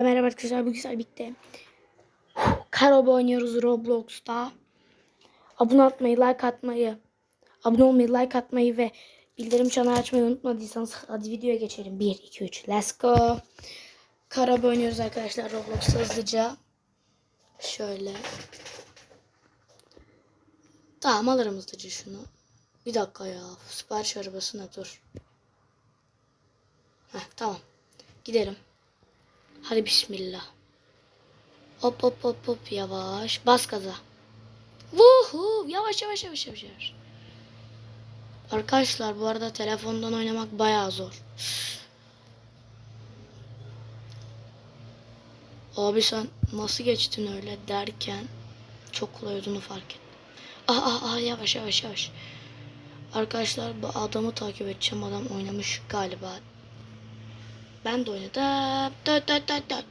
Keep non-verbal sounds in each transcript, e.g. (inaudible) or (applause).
Merhaba arkadaşlar bu güzel birlikte Karoba oynuyoruz Roblox'ta. Abone atmayı, like atmayı, abone olmayı, like atmayı ve bildirim çanı açmayı unutmadıysanız hadi videoya geçelim. 1, 2, 3, let's go. Karoba oynuyoruz arkadaşlar Roblox'ta hızlıca. Şöyle. Tamam alırım hızlıca şunu. Bir dakika ya. Sipariş arabasına dur. Heh, tamam. Gidelim. Hadi bismillah. Hop hop hop hop yavaş. Bas gaza. Vuhu yavaş yavaş yavaş yavaş. Arkadaşlar bu arada telefondan oynamak bayağı zor. Abi sen nasıl geçtin öyle derken çok kolay olduğunu fark ettim. Ah ah ah yavaş yavaş yavaş. Arkadaşlar bu adamı takip edeceğim. Adam oynamış galiba. Ben de oynadım. Dört dört dört dört.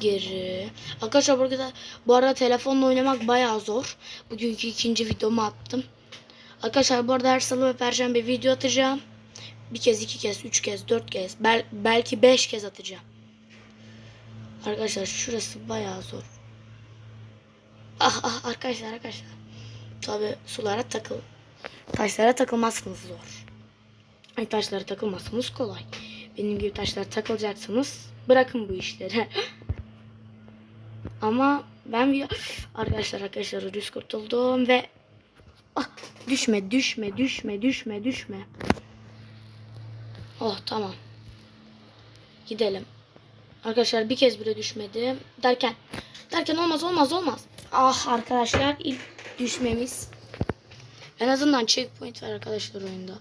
Geri. Arkadaşlar bu arada, bu arada telefonla oynamak bayağı zor. Bugünkü ikinci videomu attım. Arkadaşlar bu arada her salı ve perşembe video atacağım. Bir kez, iki kez, üç kez, dört kez. Bel belki beş kez atacağım. Arkadaşlar şurası bayağı zor. Ah ah arkadaşlar arkadaşlar. Tabi sulara takıl. Taşlara takılmazsınız zor. Ay taşlara takılmazsınız kolay. Benim gibi taşlara takılacaksınız. Bırakın bu işleri. (laughs) Ama ben bir arkadaşlar arkadaşlar ucuz kurtuldum ve ah, düşme düşme düşme düşme düşme. Oh tamam. Gidelim. Arkadaşlar bir kez bile düşmedim. Derken derken olmaz olmaz olmaz. Ah arkadaşlar ilk düşmemiz. En azından checkpoint var arkadaşlar oyunda.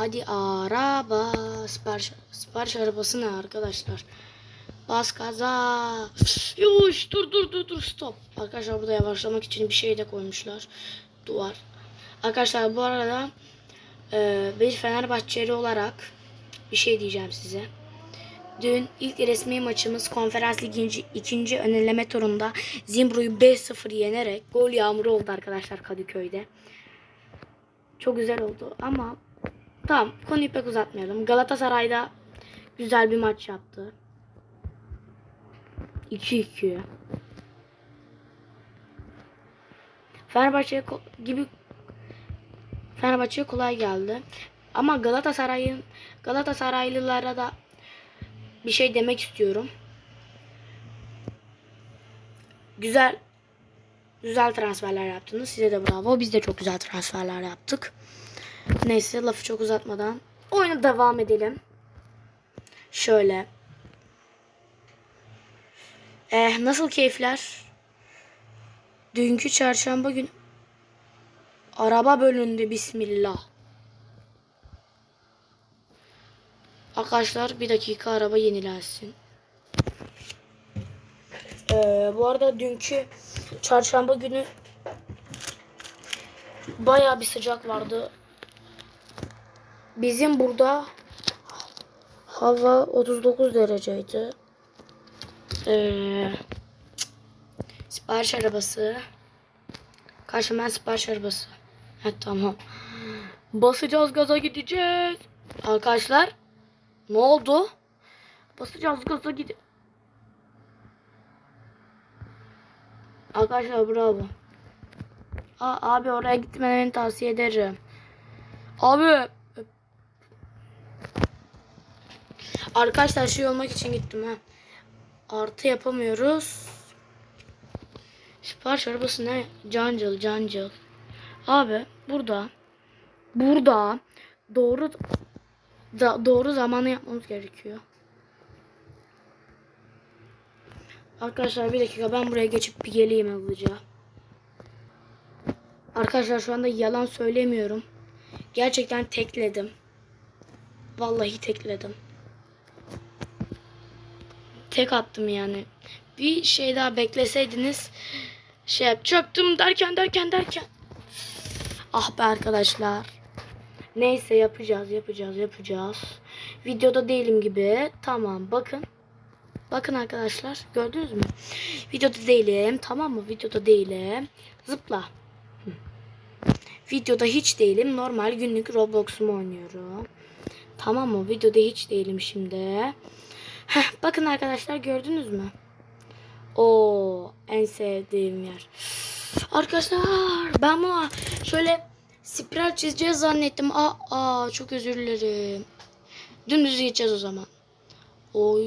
Hadi araba. Sipariş, sipariş arabası ne arkadaşlar? Bas gaza. Yuş dur dur dur dur stop. Arkadaşlar burada yavaşlamak için bir şey de koymuşlar. Duvar. Arkadaşlar bu arada e, bir Fenerbahçeli olarak bir şey diyeceğim size. Dün ilk resmi maçımız konferans ligi ikinci öneleme turunda Zimbru'yu 5-0 yenerek gol yağmuru oldu arkadaşlar Kadıköy'de. Çok güzel oldu ama Tamam konuyu pek uzatmayalım. Galatasaray'da güzel bir maç yaptı. 2-2. Fenerbahçe gibi Fenerbahçe'ye kolay geldi. Ama Galatasaray'ın Galatasaraylılara da bir şey demek istiyorum. Güzel güzel transferler yaptınız. Size de bravo. Biz de çok güzel transferler yaptık. Neyse lafı çok uzatmadan oyuna devam edelim. Şöyle. Eh, nasıl keyifler? Dünkü çarşamba günü araba bölündü bismillah. Arkadaşlar bir dakika araba yenilensin. Ee, bu arada dünkü çarşamba günü baya bir sıcak vardı. Bizim burada hava 39 dereceydi. Ee, sipariş arabası. Karşıma sipariş arabası. Evet tamam. Basacağız gaza gideceğiz. Arkadaşlar ne oldu? Basacağız gaza gide. Arkadaşlar bravo. Aa, abi oraya gitmeni tavsiye ederim. Abi Arkadaşlar şey olmak için gittim ha. Artı yapamıyoruz. Sipariş arabası ne? Cancıl cancıl. Abi burada burada doğru da, doğru zamanı yapmamız gerekiyor. Arkadaşlar bir dakika ben buraya geçip bir geleyim hızlıca. Arkadaşlar şu anda yalan söylemiyorum. Gerçekten tekledim. Vallahi tekledim tek attım yani. Bir şey daha bekleseydiniz şey yapacaktım derken derken derken. Ah be arkadaşlar. Neyse yapacağız yapacağız yapacağız. Videoda değilim gibi. Tamam bakın. Bakın arkadaşlar gördünüz mü? Videoda değilim tamam mı? Videoda değilim. Zıpla. Videoda hiç değilim. Normal günlük Roblox'umu oynuyorum. Tamam mı? Videoda hiç değilim şimdi. Heh, bakın arkadaşlar gördünüz mü? O en sevdiğim yer. Arkadaşlar ben buna şöyle spiral çizeceğiz zannettim. Aa, aa çok özür dilerim. Dümdüz gideceğiz o zaman. Oy.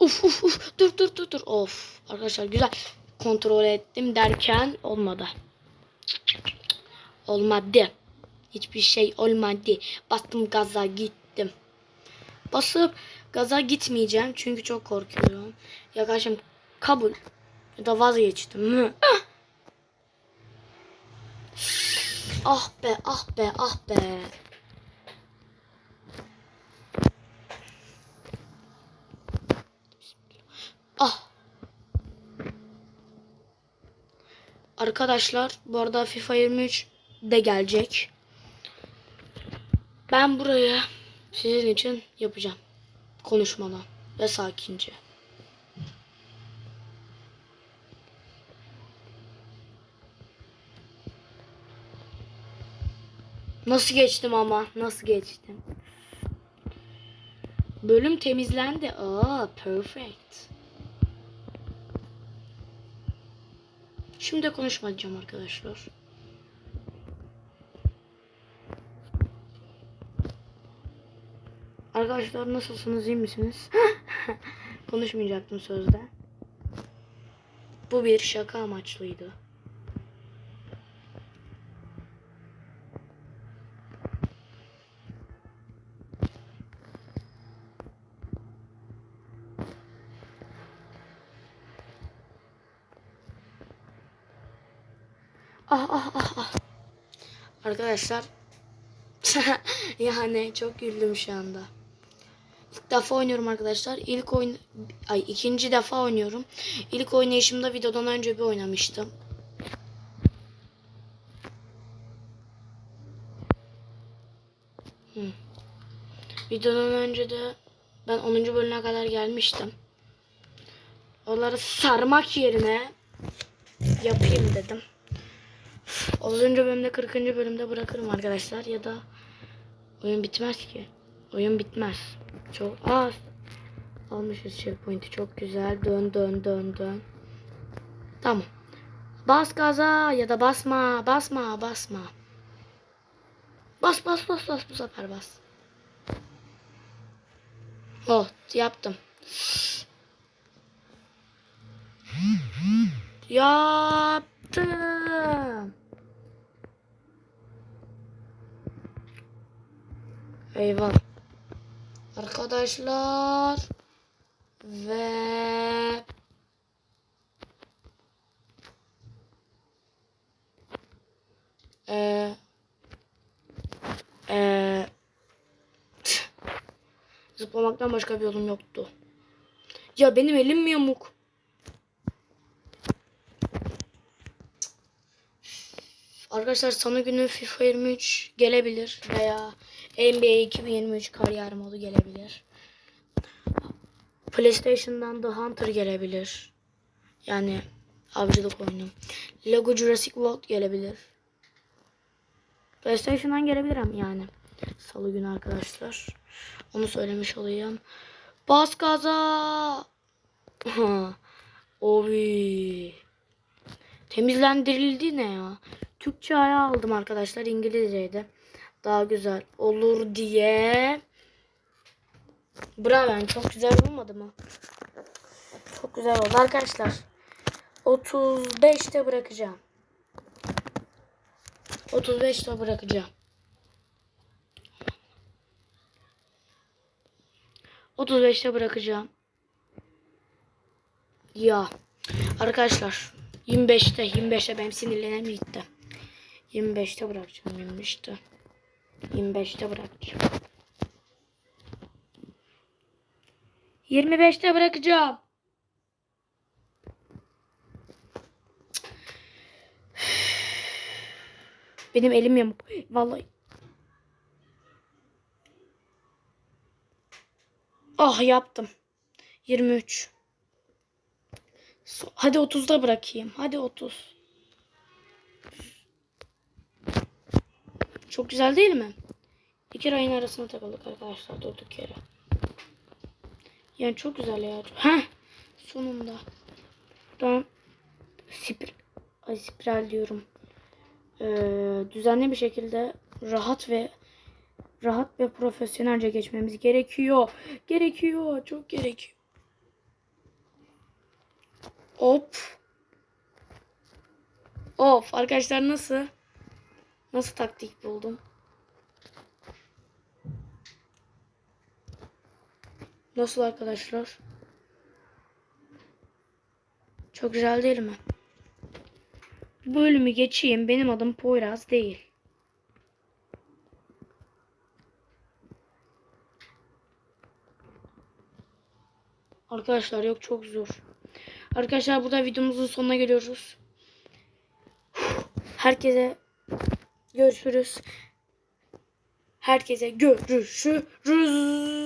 Uf uf uf. Dur dur dur dur. Of. Arkadaşlar güzel kontrol ettim derken olmadı. Olmadı. Hiçbir şey olmadı. Bastım gaza gittim. Basıp gaza gitmeyeceğim çünkü çok korkuyorum. Ya kabul ya da vazgeçtim. Ah! Be ah be ah be. Ah. Arkadaşlar bu arada FIFA 23 de gelecek. Ben burayı sizin için yapacağım. Konuşmadan ve sakince. Nasıl geçtim ama? Nasıl geçtim? Bölüm temizlendi. Aa, perfect. Şimdi konuşmayacağım arkadaşlar. Arkadaşlar nasılsınız iyi misiniz? (laughs) Konuşmayacaktım sözde. Bu bir şaka amaçlıydı. Ah ah ah ah. Arkadaşlar (laughs) yani çok güldüm şu anda. Defa oynuyorum arkadaşlar. İlk oyun ay ikinci defa oynuyorum. İlk oynayışımda videodan önce bir oynamıştım. Hı. Videodan önce de ben 10. bölüme kadar gelmiştim. Onları sarmak yerine yapayım dedim. 30. bölümde 40. bölümde bırakırım arkadaşlar ya da oyun bitmez ki. Oyun bitmez. Çok az. Almışız checkpoint'i çok güzel. Dön dön dön dön. Tamam. Bas gaza ya da basma. Basma basma. Bas bas bas bas bu sefer bas. Oh yaptım. Yaptım. Eyvah. Arkadaşlar ve e, e, zıplamaktan başka bir yolum yoktu. Ya benim elim mi yamuk? Arkadaşlar salı günü FIFA 23 gelebilir veya NBA 2023 kariyer modu gelebilir. PlayStation'dan The Hunter gelebilir. Yani avcılık oyunu. Lego Jurassic World gelebilir. PlayStation'dan gelebilir ama yani. Salı günü arkadaşlar. Onu söylemiş olayım. Bas gaza. (laughs) Oy. Temizlendirildi ne ya? Türkçe aya aldım arkadaşlar. İngilizceydi. Daha güzel olur diye. Bravo yani çok güzel olmadı mı? Çok güzel oldu arkadaşlar. 35'te bırakacağım. 35'te bırakacağım. 35'te bırakacağım. Ya arkadaşlar 25'te 25'te benim sinirlerim gitti. 25'te bırakacağım 25'te. 25'te bırakacağım. 25'te bırakacağım. Benim elim yamuk. Vallahi. Ah yaptım. 23. So- Hadi 30'da bırakayım. Hadi 30. Çok güzel değil mi? İki rayın arasına takıldık arkadaşlar durduk yere. Yani çok güzel ya. Heh. Sonunda. Buradan spir ay spiral diyorum. Ee, düzenli bir şekilde rahat ve rahat ve profesyonelce geçmemiz gerekiyor. Gerekiyor. Çok gerekiyor. Hop. Of arkadaşlar nasıl? Nasıl taktik buldum? Nasıl arkadaşlar? Çok güzel değil mi? Bu bölümü geçeyim. Benim adım Poyraz değil. Arkadaşlar yok çok zor. Arkadaşlar burada videomuzun sonuna geliyoruz. Herkese görüşürüz. Herkese görüşürüz.